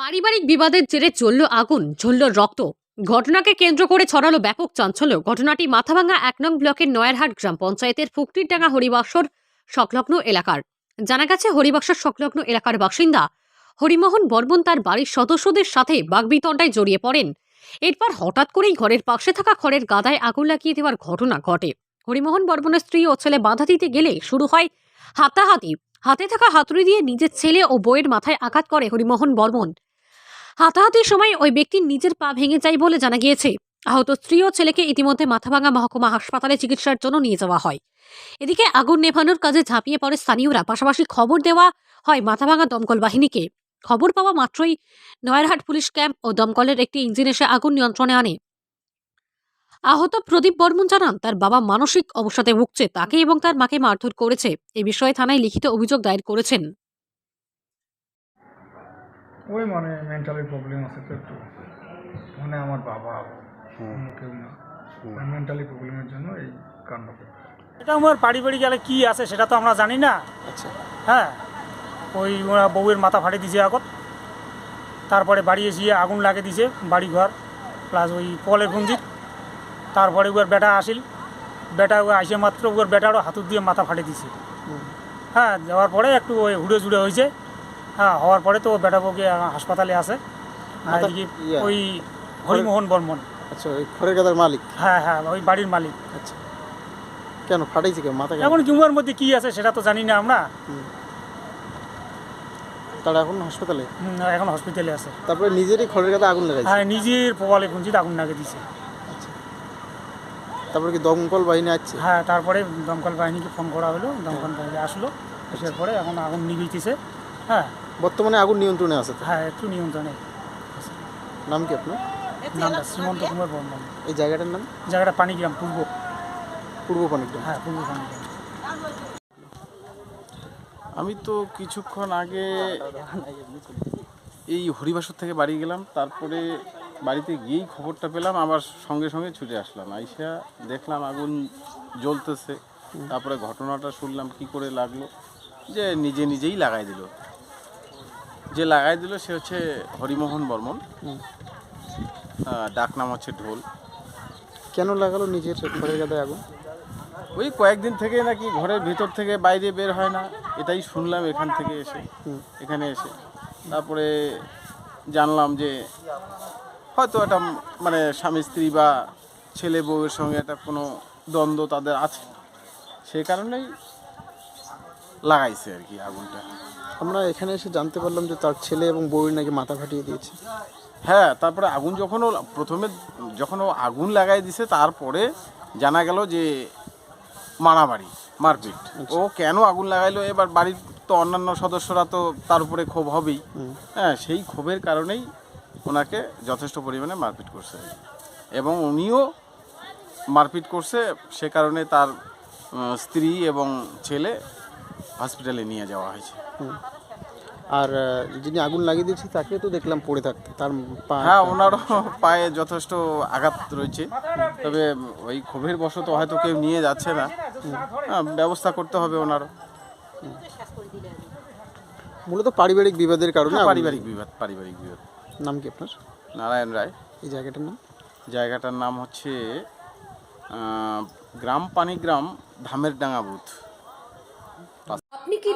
পারিবারিক বিবাদের জেরে চলল আগুন ঝরল রক্ত। ঘটনাকে কেন্দ্র করে ছড়ালো ব্যাপক চাঞ্চল্য। ঘটনাটি মাথাভাঙ্গা এক নং ব্লকের নয়ারহাট গ্রাম পঞ্চায়েতের ফুকটিরডাঙ্গা হরিবাসর সংলগ্ন এলাকার। জানা গেছে, হরিবাসর সংলগ্ন এলাকার বাসিন্দা হরিমোহন বর্মন তার বাড়ির সদস্যদের সাথে বাগবিতণ্ডায় জড়িয়ে পড়েন। এরপর হঠাৎ করেই ঘরের পাশে থাকা খড়ের গাদায় আগুন লাগিয়ে দেওয়ার ঘটনা ঘটে। হরিমোহন বর্মনের স্ত্রী ও ছেলে বাধা দিতে গেলে শুরু হয় হাতাহাতি। হাতে থাকা হাতুড়ি দিয়ে নিজের ছেলে ও বইয়ের মাথায় আঘাত করে হরিমোহন বর্মন। হাতাহাতির সময় ওই ব্যক্তির নিজের পা ভেঙে যায় বলে জানা গিয়েছে। আহত স্ত্রী ও ছেলেকে ইতিমধ্যে মাথাভাঙা মহকুমা হাসপাতালে চিকিৎসার জন্য নিয়ে যাওয়া হয়। এদিকে আগুন নেভানোর কাজে ঝাঁপিয়ে পড়ে স্থানীয়রা। পাশাপাশি খবর দেওয়া হয় মাথাভাঙা দমকল বাহিনীকে। খবর পাওয়া মাত্রই নয়ারহাট পুলিশ ক্যাম্প ও দমকলের একটি ইঞ্জিন এসে আগুন নিয়ন্ত্রণে আনে। আহত প্রদীপ বর্মন জানান, তার বাবা মানসিক অবসাদে ভুগছে। তাকে এবং তার মাকে মারধর করেছে। এ বিষয়ে থানায় লিখিত অভিযোগ দায়ের করেছেন। ওই মানে মেন্টালি প্রবলেম আছে তো একটু। মানে আমার বাবা কেউ না। মেন্টালি প্রবলেমের জন্য এই কাণ্ড। এটা আমার বাড়ি বাড়ি গেলে কি আছে সেটা তো আমরা জানি না। আচ্ছা। হ্যাঁ ওই ওরা বউয়ের মাথা ফাটে দিছে আগত। তারপরে বাড়ি এসে আগুন লাগে দিছে বাড়ি ঘর প্লাস ওই পলের ভুঞ্জিত তারপরে ওর বেটা আসিল। বেটা ও আসে মাত্র ওর বেটারও হাতুর দিয়ে মাথা ফাটে দিছে। হ্যাঁ যাওয়ার পরে একটু ওই হুড়ে জুড়ে হয়েছে। হ্যাঁ হওয়ার পরে তো বেটা বউকে হাসপাতালে আসে আর মাথা- ওই হরিমোহন বর্মন। আচ্ছা ওই খড়ের গাদার মালিক? হ্যাঁ হ্যাঁ ওই বাড়ির মালিক। আচ্ছা। কেন ফাটাইছে কেন মাথা এখন জুমার মধ্যে কি আছে সেটা তো জানি না আমরা। তারা এখন হাসপাতালে? এখন হসপিটালে আছে। তারপরে নিজেরই খড়ের গাদা আগুন লাগাইছে? হ্যাঁ নিজের পোয়ালে পুঞ্জিত আগুন লাগে দিছে। আচ্ছা। তারপরে কি দমকল বাহিনী আসছে? হ্যাঁ তারপরে দমকল বাহিনীকে ফোন করা হলো দমকল বাহিনী আসলো আসার পরে এখন আগুন নিভিতেছে হ্যাঁ। বর্তমানে আগুন নিয়ন্ত্রণে আছে তো? হ্যাঁ একটু নিয়ন্ত্রণে। নাম কি আপনার? নামটা শ্রীমন্ত কুমার বর্মন। এই জায়গাটার নাম? জায়গাটা পানিগ্রাম পূর্ব। পূর্ব পানিগ্রাম। হ্যাঁ পূর্ব পানিগ্রাম। আমি তো কিছুক্ষণ আগে এই হরিবাসর থেকে বাড়ি গেলাম তারপরে বাড়িতে গিয়েই খবরটা পেলাম আবার সঙ্গে সঙ্গে ছুটে আসলাম। আইসা দেখলাম আগুন জ্বলতেছে। তারপরে ঘটনাটা শুনলাম কি করে লাগল? যে নিজে নিজেই লাগাই দিল। যে লাগাই দিল সে হচ্ছে হরিমোহন বর্মন। ডাক নাম হচ্ছে ঢোল। কেন লাগালো নিজের খড়ের গাদায় আগুন? ওই কয়েকদিন থেকে নাকি ঘরের ভিতর থেকে বাইরে বের হয় না এটাই শুনলাম এখান থেকে এসে এখানে এসে। তারপরে জানলাম যে হয়তো একটা মানে স্বামী স্ত্রী বা ছেলে বউয়ের সঙ্গে একটা কোনো দ্বন্দ্ব তাদের আছে। সেই কারণেই লাগাইছে আর কি আগুনটা। আমরা এখানে এসে জানতে পারলাম যে তার ছেলে এবং বউয়ের নাকি মাথা ফাটিয়ে দিয়েছে। হ্যাঁ তারপরে আগুন যখন প্রথমে যখন ও আগুন লাগাই দিছে তারপরে জানা গেল যে মারামারি মারপিট। ও কেন আগুন লাগাইলো? এবার বাড়ির তো অন্যান্য সদস্যরা তো তার উপরে ক্ষোভ হবেই। হ্যাঁ সেই ক্ষোভের কারণেই ওনাকে যথেষ্ট পরিমাণে মারপিট করছে। এবং উনিও মারপিট করছে সে কারণে তার স্ত্রী এবং ছেলে হসপিটালে নিয়ে যাওয়া হয়েছে। আর যিনি আগুন লাগিয়ে দিয়েছে তাকে তো দেখলাম পড়ে থাকতে তার পা হ্যাঁ ওনারও পায়ে যথেষ্ট আঘাত রয়েছে। তবে ওই ক্ষোভের বশত হয়তো কেউ নিয়ে যাচ্ছে না। হ্যাঁ, ব্যবস্থা করতে হবে ওনারও। মূলত পারিবারিক বিবাদের কারণে পারিবারিক বিবাদ পারিবারিক বিবাদ। নাম কি আপনার? নারায়ণ রায়। এই জায়গাটার নাম? জায়গাটার নাম হচ্ছে গ্রাম পানিগ্রাম ধামের ডাঙ্গা বুথ।